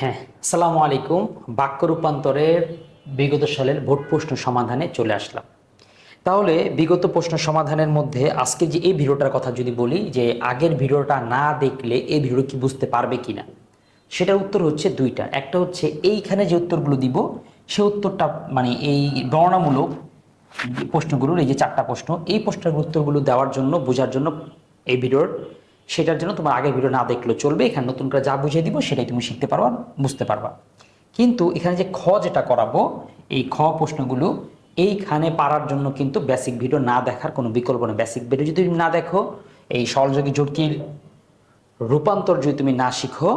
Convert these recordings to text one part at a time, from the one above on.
হ্যাঁ আসসালামু আলাইকুম। বাক্য রূপান্তরের বিগত সালের ভোট প্রশ্ন সমাধানে চলে আসলাম। তাহলে বিগত প্রশ্ন সমাধানের মধ্যে আজকে যে এই ভিডিওটার কথা যদি বলি, যে আগের ভিডিওটা না দেখলে এই ভিডিও কি বুঝতে পারবে কিনা? সেটার উত্তর হচ্ছে দুইটা। একটা হচ্ছে এইখানে যে উত্তরগুলো দিব, সে উত্তরটা মানে এই বর্ণামূলক প্রশ্নগুলোর এই যে চারটা প্রশ্ন, এই প্রশ্নের উত্তরগুলো দেওয়ার জন্য, বোঝার জন্য এই ভিডিওর সেটার জন্য তোমার আগের ভিডিও না দেখলেও চলবে, এখানে নতুন করে যা বুঝিয়ে দিব সেটাই তুমি শিখতে পারবা, বুঝতে পারবা। কিন্তু এখানে যে খ যেটা করাবো, এই খ প্রশ্নগুলো এইখানে পারার জন্য কিন্তু বেসিক ভিডিও না দেখার কোনো বিকল্প নেই। বেসিক ভিডিও যদি তুমি না দেখো, এই সহযোগী জটিল রূপান্তর যদি তুমি না শিখো,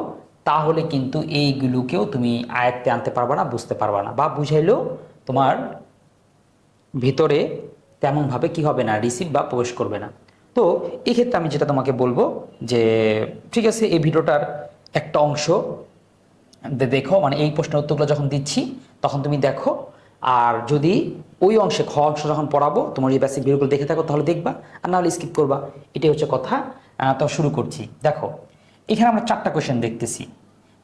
তাহলে কিন্তু এইগুলোকেও তুমি আয়ত্তে আনতে পারবা না, বুঝতে পারবা না। বা বুঝাইলেও তোমার ভিতরে তেমনভাবে কি হবে না রিসিভ বা প্রবেশ করবে না। তো এক্ষেত্রে আমি যেটা তোমাকে বলব যে, ঠিক আছে, এই ভিডিওটার একটা অংশ দেখো মানে এই প্রশ্নের উত্তরগুলো যখন দিচ্ছি, তখন তুমি দেখো, আর যদি ওই অংশে, খ অংশ যখন পড়াবো, তোমার যে বেসিক ভিডিওগুলো দেখে থাকো, তাহলে দেখবা, আর নাহলে স্কিপ করবা, এটাই হচ্ছে কথা। তো শুরু করছি। দেখো, এখানে আমরা চারটা কোয়েশ্চেন দেখতেছি।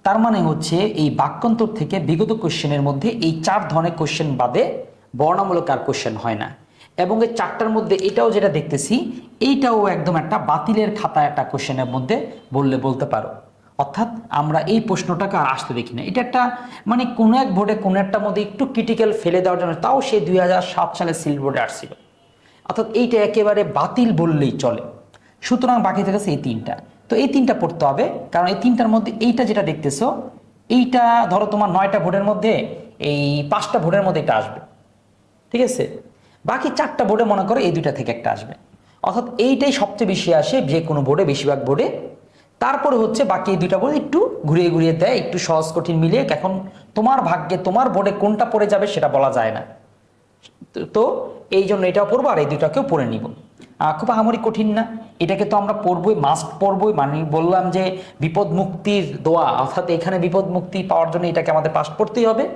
তার মানে হচ্ছে, এই বাক্যান্তর থেকে বিগত কোশ্চেনের মধ্যে এই চার ধরনের কোশ্চেন বাদে বর্ণামূলক আর কোশ্চেন হয় না। এবং এই চারটার মধ্যে এটাও যেটা দেখতেছি, এইটাও একদম একটা বাতিলের খাতা একটা কোশ্চেনের মধ্যে বললে বলতে পারো। অর্থাৎ আমরা এই প্রশ্নটাকে আর আসতে দেখি না। এটা একটা মানে কোনো এক বোর্ডে কোনো একটা মধ্যে একটু ক্রিটিক্যাল ফেলে দেওয়ার জন্য তাও সে দুই হাজার সাত সালে সিল বোর্ডে আসছিল। অর্থাৎ এইটা একেবারে বাতিল বললেই চলে। সুতরাং বাকি থেকেছে এই তিনটা। তো এই তিনটা পড়তে হবে, কারণ এই তিনটার মধ্যে এইটা যেটা দেখতেছো, এইটা ধরো তোমার নয়টা ভোটের মধ্যে, এই পাঁচটা ভোটের মধ্যে এটা আসবে। ঠিক আছে? বাকি চারটা বোর্ডে মনে করো এই দুইটা থেকে একটা আসবে। অর্থাৎ এইটাই সবচেয়ে বেশি আসে যে কোনো বোর্ডে বেশিরভাগ বোর্ডে তারপরে হচ্ছে বাকি এই দুইটা বোর্ড একটু ঘুরিয়ে ঘুরিয়ে দেয়, একটু সহজ কঠিন মিলিয়ে এখন তোমার ভাগ্যে তোমার বোর্ডে কোনটা পড়ে যাবে সেটা বলা যায় না। তো- এই জন্য এটাও পড়ব আর এই দুটাকেও পড়ে নিব। খুব আহামরি কঠিন না। এটাকে তো আমরা পড়বই মাস্ট পড়বই। মানে বললাম যে বিপদ মুক্তির দোয়া, অর্থাৎ এখানে বিপদ মুক্তি পাওয়ার জন্য এটাকে আমাদের পাস পড়তেই হবে।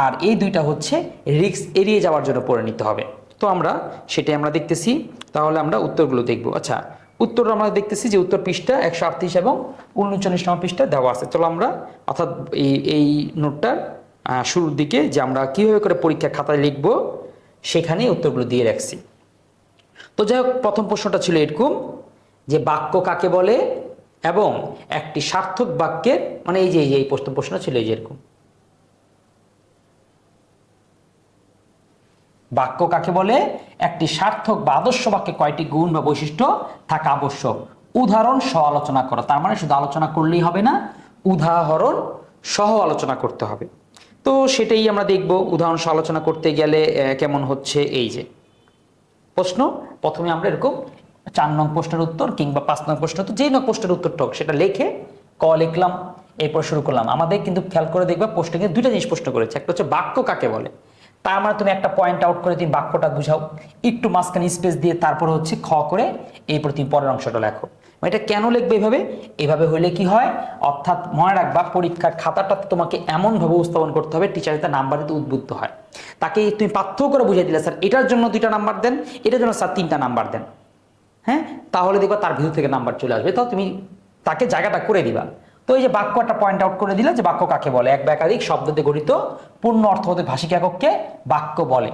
আর এই দুইটা হচ্ছে রিস্ক এড়িয়ে যাওয়ার জন্য পড়ে নিতে হবে। তো আমরা সেটাই আমরা দেখতেছি। তাহলে আমরা উত্তরগুলো দেখব। আচ্ছা উত্তর আমরা দেখতেছি যে উত্তর পৃষ্ঠা একশো আটত্রিশ এবং উনচল্লিশ নম্বর পৃষ্ঠা দেওয়া আছে। চলো আমরা অর্থাৎ এই এই নোটটার শুরুর দিকে যে আমরা কীভাবে করে পরীক্ষার খাতায় লিখব, সেখানেই উত্তরগুলো দিয়ে রাখছি। তো যাই হোক, প্রথম প্রশ্নটা ছিল এরকম যে বাক্য কাকে বলে এবং একটি সার্থক বাক্যের মানে এই যে, এই প্রশ্ন প্রশ্ন ছিল এই যে বাক্য কাকে বলে? একটি সার্থক বা আদর্শ বাক্যে কয়টি গুণ বা বৈশিষ্ট্য থাকা আবশ্যক? উদাহরণ সহ আলোচনা করা। তার মানে শুধু আলোচনা করলেই হবে না, উদাহরণ সহ আলোচনা করতে হবে। তো সেটাই আমরা দেখব। উদাহরণ সহ আলোচনা করতে গেলে কেমন হচ্ছে? এই যে। প্রশ্ন? প্রথমে আমরা এরকম চার নং প্রশ্নের উত্তর কিংবা পাঁচ নং প্রশ্ন উত্তর যেই নং প্রশ্নের উত্তরটা হোক, সেটা লিখে, ক লিখলাম, এরপর শুরু করলাম। আমাদের কিন্তু খেয়াল করে দেখবা প্রশ্ন কিন্তু দুইটা জিনিস প্রশ্ন করেছে। একটা হচ্ছে বাক্য কাকে বলে? তার মানে তুমি একটা পয়েন্ট আউট করে তুমি বাক্যটা বুঝাও। একটু মাঝখানে স্পেস দিয়ে তারপর হচ্ছে খ করে এরপর তুমি পরের অংশটা লেখো। মানে এটা কেন লিখবে এভাবে? এভাবে হলে কি হয়? অর্থাৎ মনে রাখবা, পরীক্ষার খাতাটা তোমাকে এমনভাবে উপস্থাপন করতে হবে টিচার যাতে নাম্বার দিতে উদ্বুদ্ধ হয়। তাকে তুমি পার্থক্য করে বুঝিয়ে দিলে, স্যার, এটার জন্য দুইটা নাম্বার দেন, এটার জন্য স্যার তিনটা নাম্বার দেন। হ্যাঁ? তাহলে দেখবা তার ভিতর থেকে নাম্বার চলে আসবে। তাও তুমি তাকে জায়গাটা করে দিবা। তো এই যে বাক্য একটা পয়েন্ট আউট করে দিলে যে বাক্য কাকে বলে? এক বা একাধিক শব্দতে গঠিত পূর্ণ অর্থবোধের ভাষিক একককে বাক্য বলে।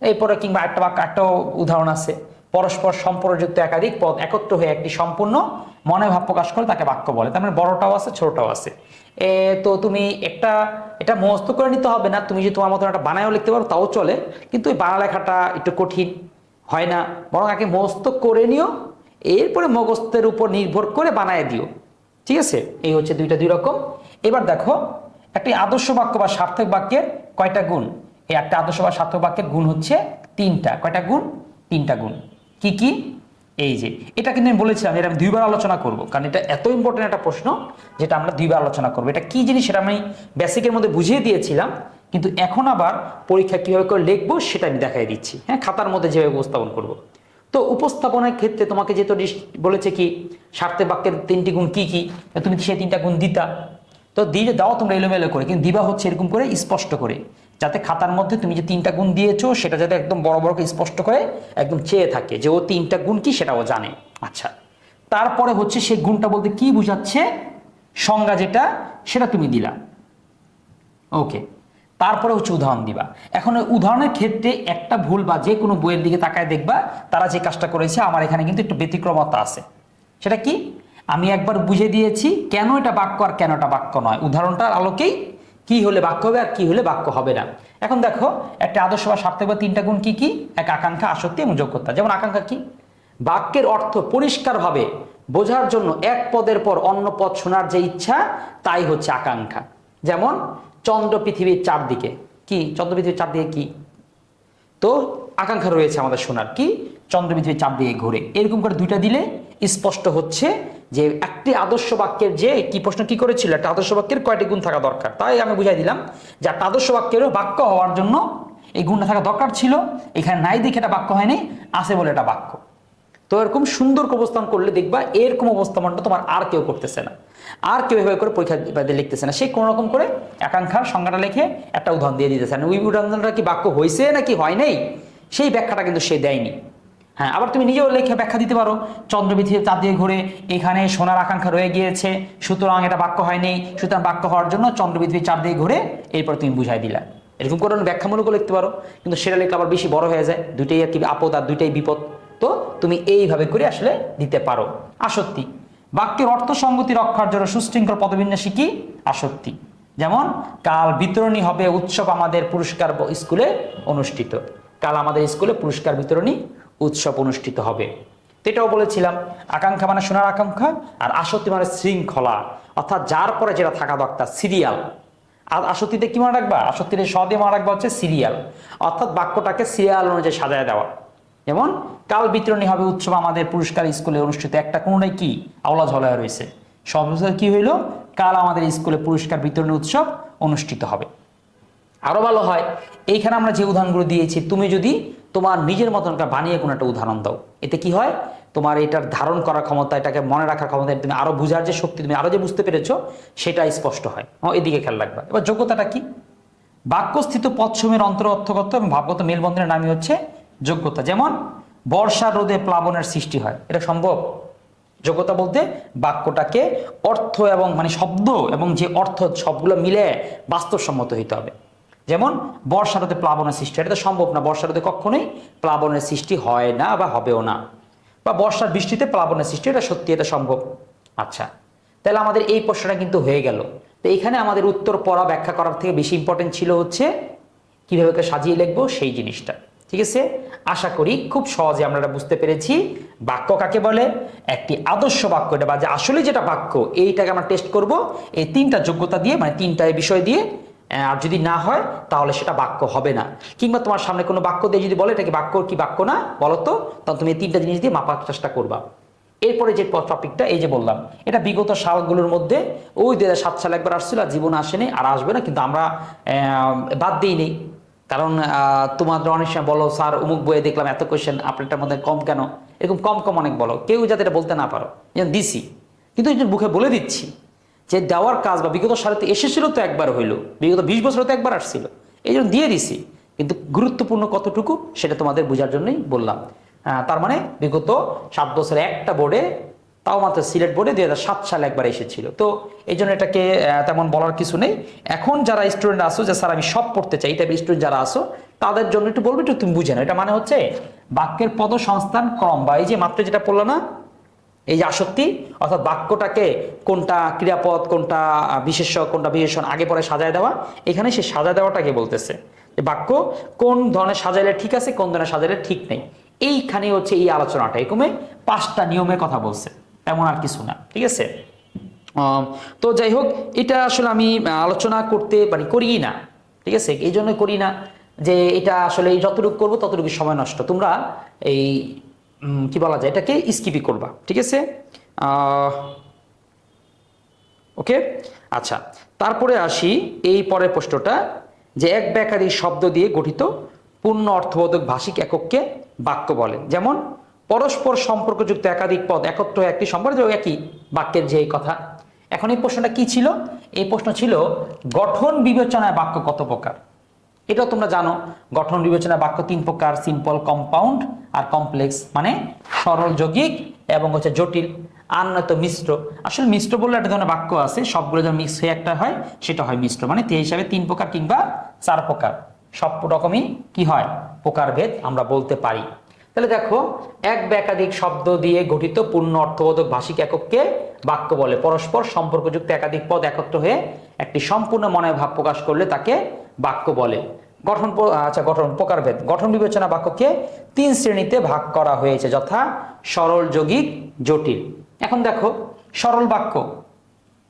এরপরে কিংবা একটা বাক্য একটা উদাহরণ আছে। পরস্পর সম্পর্কযুক্ত একাধিক পদ একত্র হয়ে একটি সম্পূর্ণ মনে ভাব প্রকাশ করে তাকে বাক্য বলে। তার মানে বড়টাও আছে ছোটটাও আছে। এ, তো তুমি একটা এটা মস্ত করে নিতে হবে না। তুমি যদি তোমার মতন একটা বানায়ও লিখতে পারো তাও চলে। কিন্তু ওই বানা লেখাটা একটু কঠিন হয় না। বরং আগে মস্ত করে নিও। এরপরে মগস্তের উপর নির্ভর করে বানায় দিও। ঠিক আছে? এই হচ্ছে দুইটা দুই রকম। এবার দেখো, একটি আদর্শ বাক্য বা সার্থক বাক্যের কয়টা গুণ? এই একটা আদর্শ বা সার্থক বাক্যের গুণ হচ্ছে তিনটা। কয়টা গুণ? তিনটা গুণ। কি কি? এই যে, এটা কিন্তু আমি বলেছিলাম, এটা আমি দুইবার আলোচনা করব। কারণ এটা এত ইম্পর্টেন্ট একটা প্রশ্ন যেটা আমরা দুইবার আলোচনা করব। এটা কি জিনিস সেটা আমি বেসিকের মধ্যে বুঝিয়ে দিয়েছিলাম, কিন্তু এখন আবার পরীক্ষা কীভাবে করে লিখব সেটা আমি দেখাই দিচ্ছি। হ্যাঁ খাতার মধ্যে যেভাবে উপস্থাপন করব। তো উপস্থাপনের ক্ষেত্রে তোমাকে যেহেতু বলেছে কি স্বার্থে বাক্যের তিনটি গুণ কি কি? তুমি সেই তিনটা গুণ দিতা? তো দিয়ে দাও, তোমরা এলোমেলো করে। কিন্তু দিবা হচ্ছে এরকম করে স্পষ্ট করে। যাতে খাতার মধ্যে তুমি যে তিনটা গুণ দিয়েছ, সেটা যাতে একদম বড় বড় করে স্পষ্ট করে, একদম চেয়ে থাকে যে ও তিনটা গুণ কি, সেটা ও জানে। আচ্ছা। তারপরে হচ্ছে সেই গুণটা বলতে কি বুঝাচ্ছে? সংজ্ঞা যেটা, সেটা তুমি দিলা। ওকে। তারপরে হচ্ছে উদাহরণ দিবা। এখন উদাহরণের ক্ষেত্রে একটা ভুল বা যে কোনো বইয়ের দিকে তাকায় দেখবা, তারা যে কাজটা করেছে, আমার এখানে কিন্তু একটু ব্যতিক্রমতা আছে। সেটা কি? আমি একবার বুঝে দিয়েছি কেন এটা বাক্য আর কেন এটা বাক্য নয়। উদাহরণটার আলোকেই কি হলে বাক্য হবে আর কি হলে বাক্য হবে না। এখন দেখো, একটা আদর্শ বা সার্থক বা তিনটা গুণ কি কি? এক আকাঙ্ক্ষা, আসক্তি এবং যোগ্যতা। যেমন আকাঙ্ক্ষা কি? বাক্যের অর্থ পরিষ্কারভাবে বোঝার জন্য এক পদের পর অন্য পদ শোনার যে ইচ্ছা, তাই হচ্ছে আকাঙ্ক্ষা। যেমন, চন্দ্র পৃথিবীর চারদিকে। কি? চন্দ্র পৃথিবীর চারদিকে কি? তো আকাঙ্ক্ষা রয়েছে আমাদের শোনার। কি? চন্দ্র পৃথিবীর চাপ দিয়ে ঘুরে। এরকম করে দুইটা দিলে স্পষ্ট হচ্ছে যে একটি আদর্শ বাক্যের যে কি প্রশ্ন কি করেছিল, একটা আদর্শ বাক্যের কয়টি গুণ থাকা দরকার? তাই আমি বুঝাই দিলাম যে একটা আদর্শ বাক্যেরও বাক্য হওয়ার জন্য এই গুণটা থাকা দরকার ছিল। এখানে নাই দেখে এটা বাক্য হয়নি, আছে বলে এটা বাক্য। তো এরকম সুন্দর অবস্থান করলে দেখবা এরকম অবস্থানটা তোমার আর কেউ করতেছে না। আর কেউ এভাবে করে পরীক্ষা লিখতেছে না। সে কোনো রকম করে একাঙ্ক্ষার সংজ্ঞাটা লিখে একটা উদাহরণ দিয়ে দিতেছে না। ওই উদাহরণটা কি বাক্য হয়েছে নাকি হয় নাই? সেই ব্যাখ্যাটা কিন্তু সে দেয়নি। হ্যাঁ আবার তুমি নিজেও লেখে ব্যাখ্যা দিতে পারো। চন্দ্রবিথির চাঁদ দিয়ে ঘুরে এখানে সোনার আকাঙ্ক্ষা রয়ে গিয়েছে। সুতরাং এটা বাক্য হয়নি। সুতরাং বাক্য হওয়ার জন্য চন্দ্রবিথির চাঁদ দিয়ে ঘুরে এরপর তুমি বুঝাই দিলা। এরকম করে ব্যাখ্যামূলকও লিখতে পারো, কিন্তু সেটা লিখলে আবার বেশি বড় হয়ে যায়। দুইটাই আর কি আপদ আর দুইটাই বিপদ। তো তুমি এইভাবে করে আসলে দিতে পারো। আসক্তি। বাক্যের অর্থ সঙ্গতি রক্ষার জন্য সুশৃঙ্খল পদবিন্যাসী কি? আসক্তি। যেমন, কাল বিতরণী হবে উৎসব আমাদের পুরস্কার স্কুলে অনুষ্ঠিত। কাল আমাদের স্কুলে পুরস্কার বিতরণী উৎসব অনুষ্ঠিত হবে। এটাও বলেছিলাম, আকাঙ্ক্ষা মানে সোনার আকাঙ্ক্ষা আর আসক্তি মানে শৃঙ্খলা। অর্থাৎ যার পরে যেটা থাকা দরকার, সিরিয়াল। আর আসক্তিতে কি মনে রাখবা? আসক্তিতে স দিয়ে মনে রাখবা হচ্ছে সিরিয়াল। অর্থাৎ বাক্যটাকে সিরিয়াল অনুযায়ী সাজায় দেওয়া। যেমন, কাল বিতরণী হবে উৎসব আমাদের পুরস্কার স্কুলে অনুষ্ঠিত। একটা কোনোটাই কি? আওলা ঝলা রয়েছে। সব কি হইল? কাল আমাদের স্কুলে পুরস্কার বিতরণী উৎসব অনুষ্ঠিত হবে। আরও ভালো হয়, এইখানে আমরা যে উদাহরণগুলো দিয়েছি, তুমি যদি তোমার নিজের মতন বানিয়ে কোনো একটা উদাহরণ দাও। এতে কি হয়? তোমার এটার ধারণ করার ক্ষমতা, এটাকে মনে রাখার ক্ষমতা, তুমি আরও বোঝার যে শক্তি, তুমি আরও যে বুঝতে পেরেছ, সেটা স্পষ্ট হয়। এদিকে খেয়াল রাখবা। এবার যোগ্যতাটা কি? বাক্যস্থিত পদসমূহের অন্তর্গত এবং ভাবগত মেলবন্ধনের নামই হচ্ছে যোগ্যতা। যেমন, বর্ষা রোদে প্লাবনের সৃষ্টি হয়। এটা সম্ভব? যোগ্যতা বলতে বাক্যটাকে অর্থ এবং মানে শব্দ এবং যে অর্থ সবগুলো মিলে বাস্তবসম্মত হইতে হবে। যেমন বর্ষা ঋতুতে প্লাবনের সৃষ্টি এটা তো সম্ভব না বর্ষা ঋতুতে কখনোই প্লাবনের সৃষ্টি হয় না বা হবেও না। বা বর্ষার বৃষ্টিতে প্লাবনের সৃষ্টি এটা সত্যি এটা সম্ভব। আচ্ছা তাহলে আমাদের এই প্রশ্নটা কিন্তু হয়ে গেল। তো এখানে আমাদের উত্তর পড়া ব্যাখ্যা করার থেকে বেশি ইম্পর্টেন্ট ছিল হচ্ছে, কীভাবে সাজিয়ে লিখব সেই জিনিসটা। ঠিক আছে? আশা করি খুব সহজে আমরা এটা বুঝতে পেরেছি। বাক্য কাকে বলে? একটি আদর্শ বাক্য, এটা বা যে আসলে যেটা বাক্য, এইটাকে আমরা টেস্ট করব। এই তিনটা যোগ্যতা দিয়ে মানে তিনটা বিষয় দিয়ে আর যদি না হয়, তাহলে সেটা বাক্য হবে না। কিংবা তোমার সামনে কোনো বাক্য দিয়ে যদি বলে এটা কি বাক্য কি বাক্য না? বলো তো তুমি এই তিনটা জিনিস দিয়ে মাপার চেষ্টা করবা। এরপরে যে টপিকটা এই যে বললাম, এটা বিগত সালগুলোর মধ্যে, ওই দু সাত সালে একবার আসছিল, আর জীবন আসেনি, আর আসবে না, কিন্তু আমরা বাদ দিই নেই কারণ তোমাদের অনেক সময় বলো, স্যার, অমুক বইয়ে দেখলাম এত কোয়েশ্চেন আপনারটার মধ্যে কম কেন? এরকম কম কম অনেক বলো। কেউ যাতে এটা বলতে না পারো। যেমন দিছি। কিন্তু মুখে বলে দিচ্ছি। যে দেওয়ার কাজ বা বিগত সালেতে এসেছিল তো একবার হইল, বিগত বিশ বছর তো একবার আসছিল। এই জন্য দিয়ে দিছি। কিন্তু গুরুত্বপূর্ণ কতটুকু সেটা তোমাদের বোঝার জন্যই বললাম। তার মানে বিগত সাত বছরে একটা বোর্ডে, তাও মাত্র সিলেট বোর্ডে দুই সাত সালে একবার এসেছিল। তো এই জন্য এটাকে তেমন বলার কিছু নেই। এখন যারা স্টুডেন্ট আসো যে স্যার আমি সব পড়তে চাই টাইপের স্টুডেন্ট যারা আসো তাদের জন্য একটু বলব, একটু তুমি বুঝে না এটা মানে হচ্ছে বাক্যের পদ সংস্থান ক্রম বা এই যে মাত্র যেটা পড়ল না এই আসক্তি, অর্থাৎ বাক্যটাকে কোনটা ক্রিয়াপদ, কোনটা বিশেষ কোনটা বিশেষণ আগে পরে সাজায় দেওয়া, এখানে সে সাজায় দেওয়াটাকে বলতেছে। যে বাক্য কোন ধরনের সাজাইলে ঠিক আছে, কোন ধরনের সাজাইলে ঠিক নেই। এইখানে হচ্ছে এই আলোচনাটা। এরকমে পাঁচটা নিয়মের কথা বলছে। তেমন আর কিছু না, ঠিক আছে? তো যাই হোক, এটা আসলে আমি আলোচনা করতে মানে করি না, ঠিক আছে? এই জন্য করি না যে এটা আসলে যতটুকু করব ততটুকু সময় নষ্ট। তোমরা এই কি বলা যায়? এটাকে স্কিপি করবা, ঠিক আছে? ওকে আচ্ছা তারপরে আসি এই পরের প্রশ্নটা, যে এক বা একাধিক শব্দ দিয়ে গঠিত পূর্ণ অর্থবোধক ভাষিক একককে বাক্য বলে যেমন, পরস্পর সম্পর্কযুক্ত একাধিক পদ একত্র একটি সম্পর্ক একই বাক্যের যে এই কথা। এখন এই প্রশ্নটা কি ছিল? এই প্রশ্ন ছিল, গঠন বিবেচনায় বাক্য কত প্রকার? এটাও তোমরা জানো। গঠন, বিবেচনা, বাক্য তিন প্রকার সিম্পল কম্পাউন্ড আর কমপ্লেক্স মানে সরল, যৌগিক এবং হচ্ছে জটিল। আর নয়তো মিশ্র। আসলে মিশ্র বললে একটা ধরনের বাক্য আছে, সবগুলো যখন মিক্স হয়ে একটা হয়, সেটা হয় মিশ্র। মানে তে হিসাবে তিন প্রকার কিংবা চার প্রকার। সব রকমই কি হয়? প্রকারভেদ আমরা বলতে পারি। তাহলে দেখো, এক বা একাধিক শব্দ দিয়ে গঠিত পূর্ণ, অর্থবোধক, ভাষিক একককে বাক্য বলে। পরস্পর সম্পর্কযুক্ত একাধিক পদ একত্র হয়ে একটি সম্পূর্ণ মনের ভাব প্রকাশ করলে তাকে বাক্য বলে। গঠন আচ্ছা গঠন, প্রকারভেদ। গঠন বিবেচনা বাক্যকে তিন শ্রেণীতে ভাগ করা হয়েছে, যথা সরল, যৌগিক, জটিল। এখন দেখো, সরল বাক্য।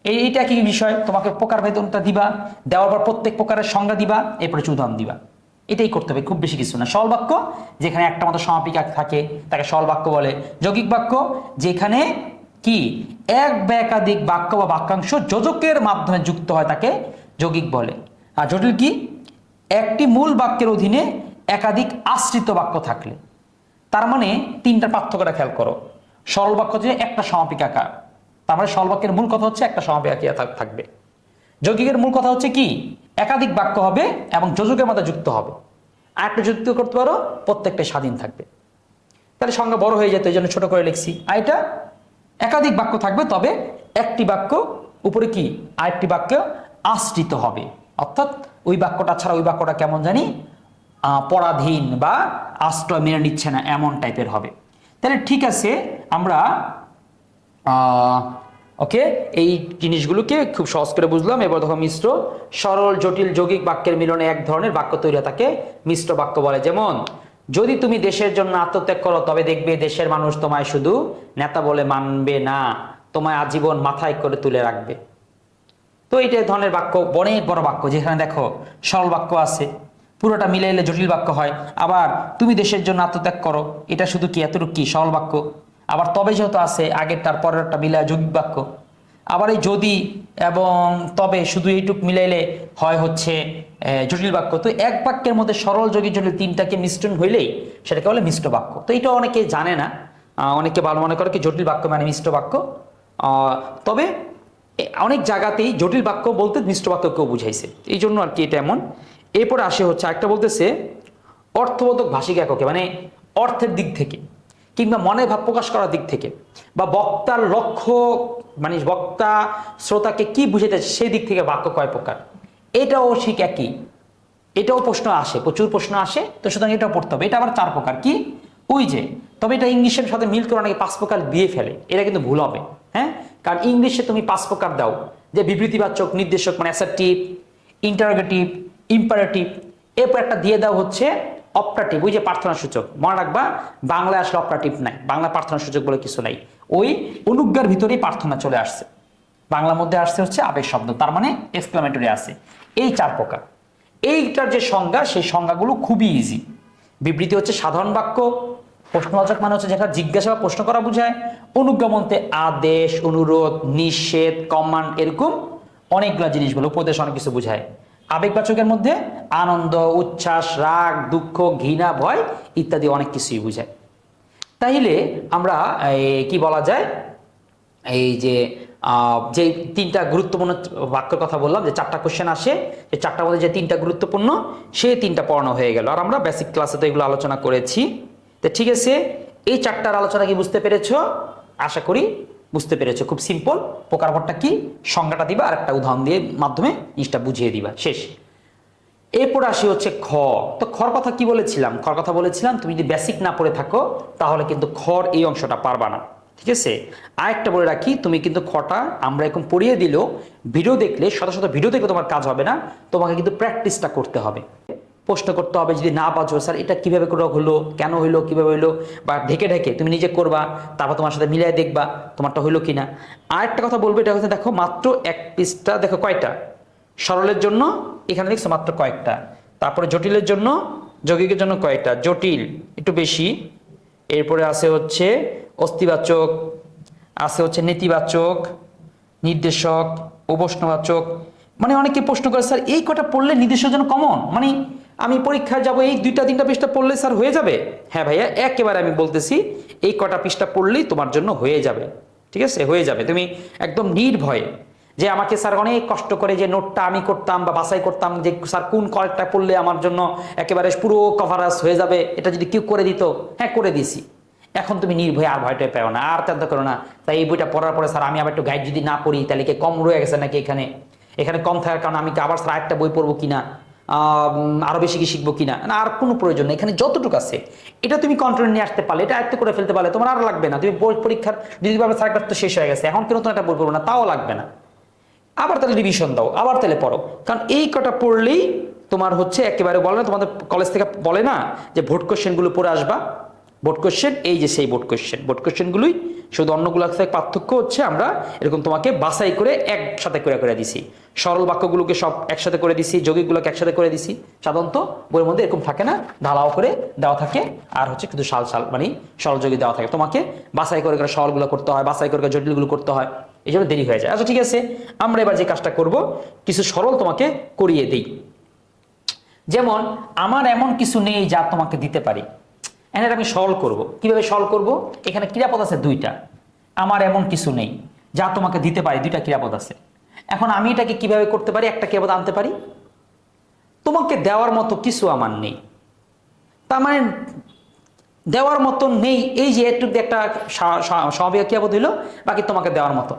এই, এইটা কি বিষয়? তোমাকে প্রকার বেতনটা দিবা, দেওয়ার পর প্রত্যেক প্রকারের সংজ্ঞা দিবা, এরপরে চুদান দিবা। এটাই করতে হবে, খুব বেশি কিছু না। সরল বাক্য, যেখানে একটা মতো সমাপিকা থাকে, তাকে সরল বাক্য বলে। যৌগিক বাক্য, যেখানে কি? এক বা একাধিক বাক্য বা বাক্যাংশ যোজকের মাধ্যমে যুক্ত হয়, তাকে যৌগিক বলে। আর জটিল কি? একটি মূল বাক্যের অধীনে একাধিক আশ্রিত বাক্য থাকলে। তার মানে তিনটা পার্থক্যটা খেয়াল করো। সরল বাক্য যে একটা সমাপিকাকার তার মানে সরল বাক্যের মূল কথা হচ্ছে একটা সমাপিকা থাক- থাকবে। যৌগিকের মূল কথা হচ্ছে কি? একাধিক বাক্য হবে এবং যোজকের মধ্যে যুক্ত হবে। আর একটা যুক্ত করতে পারো প্রত্যেকটা স্বাধীন থাকবে। তাহলে সংজ্ঞা বড় হয়ে যেত, এই জন্য ছোট করে লিখছি। আর এটা একাধিক বাক্য থাকবে, তবে একটি বাক্য উপরে কি? আরেকটি বাক্য আশ্রিত হবে। অর্থাৎ ওই বাক্যটা ছাড়া ওই বাক্যটা কেমন জানি পরাধীন বা আশ্রয় মেনে নিচ্ছে না, এমন টাইপের হবে। তাহলে ঠিক আছে, আমরা ওকে, এই জিনিসগুলোকে খুব সহজ করে বুঝলাম। এবার দেখো মিশ্র, সরল, জটিল, যৌগিক বাক্যের মিলনে এক ধরনের বাক্য তৈরি তাকে মিশ্র বাক্য বলে। যেমন, যদি তুমি দেশের জন্য আত্মত্যাগ করো, তবে দেখবে দেশের মানুষ তোমায় শুধু নেতা বলে মানবে না, তোমায় আজীবন মাথায় করে তুলে রাখবে। তো এইটা ধরনের বাক্য অনেক বড় বাক্য, যেখানে দেখো সরল বাক্য আছে, পুরোটা মিলে এলে জটিল বাক্য হয়। আবার তুমি দেশের জন্য আত্মত্যাগ করো, এটা শুধু কি, এতটুকু কি? সরল বাক্য। আবার তবে যেহেতু আছে আগেরটার পরেরটা মিলে যৌগিক বাক্য। আবার এই যদি এবং তবে শুধু এইটুক মিলাইলে হয় হচ্ছে জটিল বাক্য। তো এক বাক্যের মধ্যে সরল যোগী জটিল তিনটাকে মিশ্রণ হইলেই সেটাকে বলে মিষ্ট বাক্য। তো এটা অনেকে জানে না। অনেকে ভালো মনে করে কি জটিল বাক্য মানে মিষ্ট বাক্য। তবে অনেক জায়গাতেই জটিল বাক্য বলতে মিশ্র বাক্যকেও বুঝাইছে। এই জন্য আর কি এটা এমন। এরপরে আসে হচ্ছে একটা বলতেছে, অর্থবোধক ভাষিক এককে মানে অর্থের দিক থেকে, কিংবা মনে ভাব প্রকাশ করার দিক থেকে, বা বক্তার লক্ষ্য মানে বক্তা, শ্রোতাকে কি বুঝাইতেছে সেই দিক থেকে বাক্য কয় প্রকার। এটাও ঠিক একই। এটাও প্রশ্ন আসে, প্রচুর প্রশ্ন আসে। তো সুতরাং এটাও পড়তে হবে। এটা আবার চার প্রকার। কি? ওই যে, তবে এটা ইংলিশের সাথে মিল করে অনেকে পাঁচ প্রকার দিয়ে ফেলে। এটা কিন্তু ভুল হবে। হ্যাঁ? কারণ ইংলিশে তুমি পাঁচ প্রকার দাও। যে বিবৃতিবাচক, নির্দেশক মানে অ্যাসার্টিভ ইন্টারোগেটিভ ইম্পারেটিভ এরপর একটা দিয়ে দাও হচ্ছে অপটাটিভ ওই যে প্রার্থনা সূচক মনে রাখবা, বাংলায় আসলে অপটাটিভ নাই বাংলা প্রার্থনা সূচক বলে কিছু নাই। ওই অনুজ্ঞার ভিতরেই প্রার্থনা চলে আসছে। বাংলার মধ্যে আসছে হচ্ছে আবেগ শব্দ, তার মানে এক্সক্লামেটরি আছে। এই চার প্রকার। এইটার যে সংজ্ঞা, সেই সংজ্ঞাগুলো খুবই ইজি বিবৃতি হচ্ছে সাধারণ বাক্য প্রশ্নবাচক মানে হচ্ছে যেটা জিজ্ঞাসা বা প্রশ্ন করা বোঝায় অনুজ্ঞা বলতে আদেশ, অনুরোধ, নিষেধ, কমান্ড এরকম অনেকগুলো জিনিসগুলো, উপদেশ অনেক কিছু বোঝায়। আবেগবাচকের মধ্যে আনন্দ, উচ্ছ্বাস, রাগ, দুঃখ, ঘৃণা, ভয় ইত্যাদি অনেক কিছুই বোঝায়। তাইলে আমরা কি বলা যায়? এই যে যে তিনটা গুরুত্বপূর্ণ বাক্যের কথা বললাম, যে চারটা কোশ্চেন আসে, যে চারটার মধ্যে যে তিনটা গুরুত্বপূর্ণ সেই তিনটা পড়ানো হয়ে গেল। আর আমরা বেসিক ক্লাসে তো এগুলো আলোচনা করেছি। তো ঠিক আছে, এই চারটার আলোচনা কি বুঝতে পেরেছ? আশা করি বুঝতে পেরেছ। খুব সিম্পল প্রকারভরটা কি? সংজ্ঞাটা দিবা আর একটা উদাহরণ দিয়ে মাধ্যমে জিনিসটা বুঝিয়ে দিবা। শেষ। এরপর আসি হচ্ছে খ। তো খর কথা কি বলেছিলাম? খর কথা বলেছিলাম, তুমি যদি বেসিক না পড়ে থাকো, তাহলে কিন্তু খর এই অংশটা পারবা না। ঠিক আছে? আরেকটা বলে রাখি, তুমি কিন্তু খটা আমরা এখন পড়িয়ে দিলেও ভিডিও দেখলে, শত শত ভিডিও দেখলে তোমার কাজ হবে না। তোমাকে কিন্তু প্র্যাকটিসটা করতে হবে। প্রশ্ন করতে হবে যদি না পাচ্ছ স্যার, এটা কীভাবে করে হলো? কেন হইল কীভাবে হইল বা ঢেকে ঢেকে তুমি নিজে করবা, তারপর তোমার সাথে মিলিয়ে দেখবা তোমারটা হইল কিনা। আরেকটা কথা বলব, এটা হচ্ছে দেখো, মাত্র এক পিসটা, দেখো কয়টা? সরলের জন্য এখানে দেখছ মাত্র কয়েকটা। তারপরে জটিলের জন্য, যৌগিকের জন্য কয়েকটা জটিল, একটু বেশি। এরপরে আছে হচ্ছে অস্থিবাচক, আছে হচ্ছে নেতিবাচক, নির্দেশক অবস্নবাচক মানে অনেকে প্রশ্ন করে, স্যার, এই কটা পড়লে নির্দেশক যেন কমন? মানে আমি পরীক্ষায় যাব, এই দুইটা তিনটা পৃষ্ঠা পড়লে স্যার হয়ে যাবে? হ্যাঁ ভাইয়া, একেবারে আমি বলতেছি, এই কটা পৃষ্ঠা পড়লেই তোমার জন্য হয়ে যাবে। ঠিক আছে? হয়ে যাবে। তুমি একদম নির্ভয়ে যে আমাকে স্যার অনেক কষ্ট করে যে নোটটা আমি করতাম বা বাছাই করতাম যে স্যার কোন কয়েকটা পড়লে আমার জন্য একেবারে পুরো কভারাস হয়ে যাবে, এটা যদি কেউ করে দিত হ্যাঁ করে দিছি এখন তুমি নির্ভয়ে আর ভয়টা পেও না, আর চিন্তা করো না। তাই এই বইটা পড়ার পরে স্যার আমি আবার একটু গাইড যদি না পড়ি, তাহলে কি কম রয়ে গেছে নাকি এখানে? এখানে কম থাকার কারণে আমি আবার স্যার একটা বই পড়ব কিনা? আরও বেশি কি শিখব কিনা? না, আর কোনো প্রয়োজন নেই। এখানে যতটুকু আছে, এটা তুমি কন্ট্রোল নিয়ে আসতে পারলে, এটা আয়ত্ত করে ফেলতে পারলে তোমার আর লাগবে না। তুমি পরীক্ষার, যদি ভাবে সার্কার তো শেষ হয়ে গেছে, এখন কেন তোমার একটা বই পড়ব না? তাও লাগবে না। আবার তাহলে রিভিশন দাও, আবার তাহলে পড়ো। কারণ এই কটা পড়লেই তোমার হচ্ছে একেবারে বলে না, তোমাদের কলেজ থেকে বলে না যে ভোট কোশ্চেনগুলো পড়ে আসবা। ভোট কোশ্চেন এই যে সেই ভোট কোশ্চেন ভোট কোশ্চেনগুলোই শুধু অন্যগুলোর থেকে পার্থক্য হচ্ছে আমরা এরকম তোমাকে বাসাই করে একসাথে করে করে দিছি। সরল বাক্যগুলোকে সব একসাথে করে দিছি, যৌগিকগুলোকে একসাথে করে দিছি। সাধারণত বইয়ের মধ্যে এরকম থাকে না, ঢালাও করে দেওয়া থাকে, আর হচ্ছে কিন্তু সাল সাল মানে সরল যোগী দেওয়া থাকে। তোমাকে বাসাই করে করে সরলগুলো করতে হয় বাসাই করে জটিলগুলো করতে হয় এই জন্য দেরি হয়ে যায়। আচ্ছা ঠিক আছে, আমরা এবার যে কাজটা করব, কিছু সরল তোমাকে করিয়ে দিই। যেমন, আমার এমন কিছু নেই যা তোমাকে দিতে পারি। এনের আমি সরল করব। কীভাবে সরল করব? এখানে ক্রিয়াপদ আছে দুইটা। আমার এমন কিছু নেই, যা তোমাকে দিতে পারি, দুইটা ক্রিয়াপদ আছে। এখন আমি এটাকে কীভাবে করতে পারি? একটা ক্রিয়াপদ আনতে পারি? তোমাকে দেওয়ার মতো কিছু আমার নেই। তার মানে দেওয়ার মতো নেই, এই যে একটু একটা স্বা- স্বা- স্বাভাবিক ক্রিয়াপদ হইল, বাকি তোমাকে দেওয়ার মতো।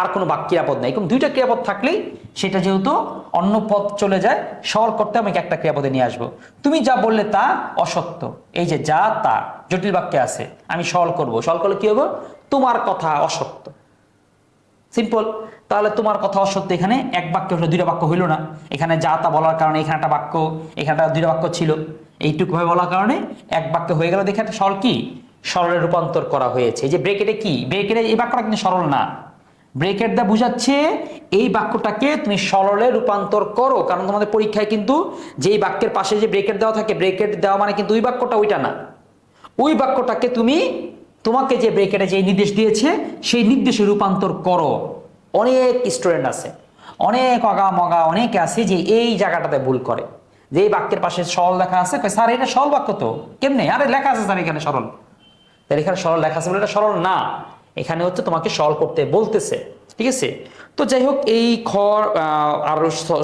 আর কোনো বাক ক্রিয়াপদ নেই। এরকম দুইটা ক্রিয়াপদ থাকলেই সেটা যেহেতু অন্য পদ চলে যায় সরল করতে আমি একটা ক্রিয়াপদে নিয়ে আসব। তুমি যা বললে তা অসত্য। এই যে যা তা, জটিল বাক্যে আছে, আমি সরল করব। সরল করলে কি হব? তোমার কথা অসত্য। সিম্পল। তাহলে তোমার কথা অসত্য, এখানে এক বাক্য হলো দুইটা বাক্য হইল না। এখানে যা তা বলার কারণে এখানে একটা বাক্য এখানে একটা দুইটা বাক্য ছিল। এইটুকু ভাবে বলার কারণে এক বাক্য হয়ে গেল। দেখে একটা সরল কি? সরলে রূপান্তর করা হয়েছে। যে ব্রেকেটে কি? ব্রেকেটে এই বাক্যটা কিন্তু সরল না। ব্রেকেট দা বুঝাচ্ছে, এই বাক্যটাকে তুমি সরলে রূপান্তর করো। কারণ তোমাদের পরীক্ষায় কিন্তু যেই বাক্যের পাশে যে ব্রেকেট দেওয়া থাকে ব্রেকেট দেওয়া মানে কিন্তু ওই বাক্যটা ওইটা না। ওই বাক্যটাকে তুমি, তোমাকে যে ব্রেকেটে যে নির্দেশ দিয়েছে, সেই নির্দেশে রূপান্তর করো। অনেক স্টুডেন্ট আছে, অনেক অগা মগা অনেকে আছে যে এই জায়গাটাতে ভুল করে। যে এই বাক্যের পাশে সরল লেখা আছে স্যার, এটা সরল বাক্য তো। কেমনে? আরে লেখা আছে স্যার এখানে সরল। তাহলে এখানে সরল লেখা আছে বলে এটা সরল না। এখানে হচ্ছে তোমাকে সলভ করতে বলতেছে, ঠিক আছে? তো যাই হোক, এই খড় আর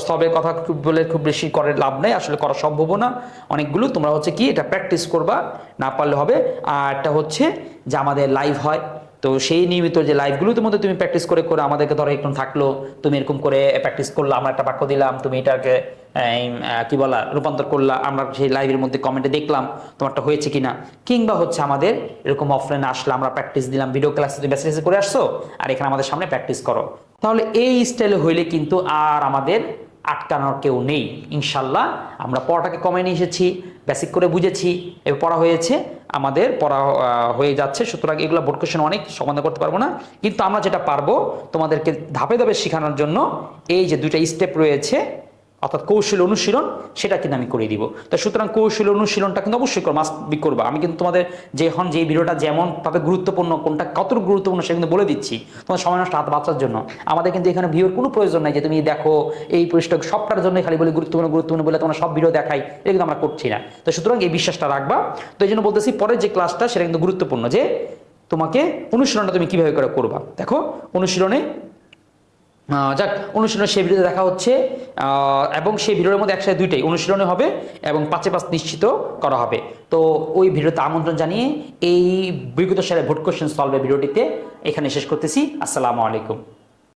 সবের কথা বলে খুব বেশি করে লাভ নেই, আসলে করা সম্ভব না। অনেকগুলো, তোমরা হচ্ছে কি এটা প্র্যাকটিস করবা, না পারলে হবে। আর একটা হচ্ছে যে আমাদের লাইভ হয়। তো সেই নিয়মিত যে লাইভগুলোর মধ্যে তুমি প্র্যাকটিস করে করে আমাদেরকে ধরো একটু থাকল, তুমি এরকম করে প্র্যাকটিস করল, আমরা একটা বাক্য দিলাম, তুমি এটাকে কি বলা, রূপান্তর করলা, আমরা সেই লাইভের মধ্যে কমেন্টে দেখলাম, তোমারটা হয়েছে কিনা। কিংবা হচ্ছে আমাদের এরকম অফলাইনে আসলে, আমরা প্র্যাকটিস দিলাম ভিডিও ক্লাসে তুমি মেসেজ করে আসছো, আর এখানে আমাদের সামনে প্র্যাকটিস করো। তাহলে এই স্টাইলে হইলে কিন্তু আর আমাদের আটকানোর কেউ নেই। ইনশাল্লাহ আমরা পড়াটাকে কমে নিয়ে এসেছি বেসিক করে বুঝেছি। এবার পড়া হয়েছে, আমাদের পড়া হয়ে যাচ্ছে। সুতরাং এগুলো বোর্ড কোশ্চেন অনেক, সমাধান করতে পারব না। কিন্তু আমরা যেটা পারব তোমাদেরকে ধাপে ধাপে শেখানোর জন্য এই যে দুইটা স্টেপ রয়েছে অর্থাৎ কৌশল অনুশীলন, সেটা কিন্তু আমি করে দিব। তো সুতরাং কৌশল অনুশীলনটা কিন্তু অবশ্যই করো মাস্ট বি করব। আমি কিন্তু তোমাদের যে এখন যে ভিডিওটা যেমন ভাবে গুরুত্বপূর্ণ, কোনটা কতটুকু গুরুত্বপূর্ণ সেটা কিন্তু বলে দিচ্ছি। তোমার সময় নষ্ট হাত বাঁচার জন্য। আমাদের কিন্তু এখানে ভিডিওর কোনো প্রয়োজন নাই যে তুমি দেখো এই পৃষ্ঠ সবটার জন্য খালি বলে গুরুত্বপূর্ণ গুরুত্বপূর্ণ বলে তোমরা সব ভিডিও দেখাই এটা কিন্তু আমরা করছি না। তো সুতরাং এই বিশ্বাসটা রাখবা। তো এই জন্য বলতেছি পরের যে ক্লাসটা সেটা কিন্তু গুরুত্বপূর্ণ যে তোমাকে অনুশীলনটা তুমি কীভাবে করে করবা। দেখো, অনুশীলনে যাক অনুশীলন সেই ভিডিওতে দেখা হচ্ছে এবং সেই ভিডিওর মধ্যে একসাথে দুইটাই অনুশীলনে হবে এবং পাঁচে পাঁচ নিশ্চিত করা হবে। তো ওই ভিডিওতে আমন্ত্রণ জানিয়ে এই বিগত সালে ভোট কোশ্চেন সলভের ভিডিওটিতে এখানে শেষ করতেছি। আসসালামু আলাইকুম।